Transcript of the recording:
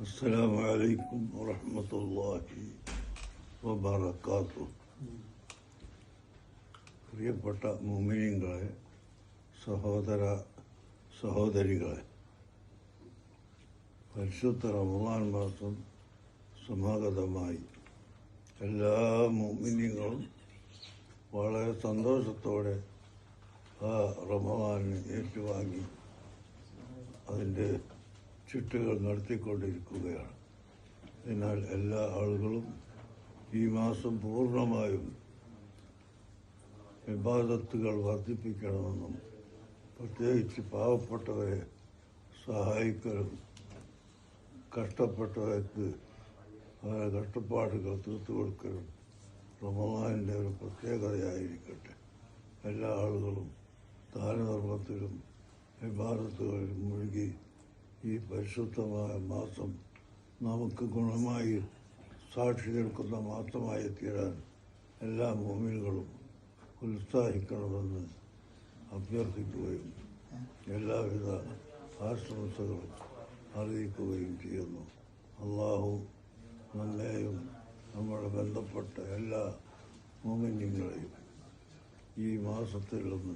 السلام عليكم ورحمة الله وبركاته പ്രിയപ്പെട്ട മുമിനിങ്ങളെ സഹോദര സഹോദരികളെ പരിശുദ്ധ റമദാൻ മാസം സമാഗതമായി എല്ലാ മുമിനിങ്ങളും വളരെ സന്തോഷത്തോടെ ആ റമദാനിനെ ഏറ്റുവാങ്ങി അതിൻ്റെ ചുറ്റുകൾ നടത്തിക്കൊണ്ടിരിക്കുകയാണ്. എന്നാൽ എല്ലാ ആളുകളും ഈ മാസം പൂർണമായും വിവാദത്തുകൾ വർദ്ധിപ്പിക്കണമെന്നും പ്രത്യേകിച്ച് പാവപ്പെട്ടവരെ സഹായിക്കലും കഷ്ടപ്പെട്ടവർക്ക് അവരുടെ കഷ്ടപ്പാടുകൾ തീർത്തു കൊടുക്കലും റമദാനിന്റെ ഒരു പ്രത്യേകതയായിരിക്കട്ടെ. എല്ലാ ആളുകളും ദാനധർമ്മത്തിലും വിവാദത്തുകളിലും മുഴുകി ഈ പരിശുദ്ധമായ മാസം നമുക്ക് ഗുണമായി സാക്ഷി നിൽക്കുന്ന മാസമായി തീരാൻ എല്ലാ മോമിനുകളും ഉത്സാഹിക്കണമെന്ന് അഭ്യർത്ഥിക്കുകയും എല്ലാവിധ ആശംസകളും അറിയിക്കുകയും ചെയ്യുന്നു. അള്ളാഹു നമ്മെയും നമ്മുടെ ബന്ധപ്പെട്ട എല്ലാ മോമിന്യങ്ങളെയും ഈ മാസത്തിൽ നിന്ന്